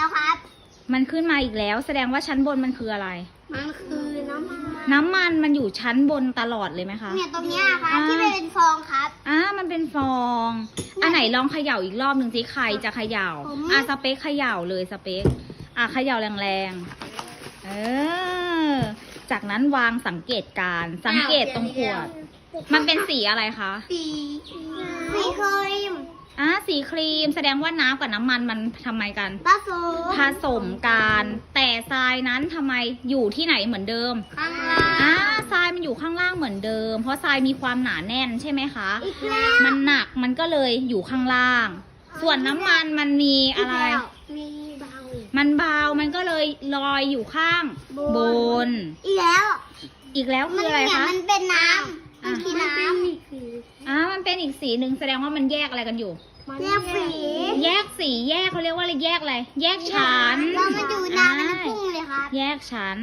แล้วครับ มันขึ้นมาอีกแล้ว แสดงว่าชั้นบนมันคืออะไร มันคือน้ำมันน้ำมันมันอยู่ชั้นบนตลอดเลยไหมคะ เนี่ยตรงเนี้ยครับอ่า ที่เป็นฟองครับ อ่ามันเป็นฟอง อันไหนลองเขย่าอีกรอบหนึ่งสิใครจะเขย่าผม อะสเปคเขย่าเลยสเปคอะเขย่าแรงๆเออจากนั้นวางสังเกตการณ์สังเกตตรงขวด มันเป็นสีอะไรคะ สีสีครีมอะสีครีมแสดงว่าน้ำกับน้ำมันมันทำไมกัน ผสมผสมกันแต่ทรายนั้นทำไมอยู่ที่ไหนเหมือนเดิมข้างล่างอ่าทรายมันอยู่ข้างล่างเหมือนเดิม เพราะทรายมีความหนาแน่นใช่ไหมคะ อีกแล้วมันหนักมันก็เลยอยู่ข้างล่าง ส่วนน้ำมันมันมีอะไรกแล้วมีเบามันเบามันก็เลยลอยอยู่ข้างบบนนอีกแล้วอีกแล้วมัคืออะไรเนี่ยคะ มันเป็นน้ำอะมันคือน้ำอ่ามันเป็นอีกสีหนึ่งแสดงว่ามันแยกอะไรกันอยู่แยกสีแยกสีแยกเขาเรียกว่าอะไรแยกอะไร แยกชั้นเรามาดูน้ำมันพุ่งเลยครับ แยกชั้น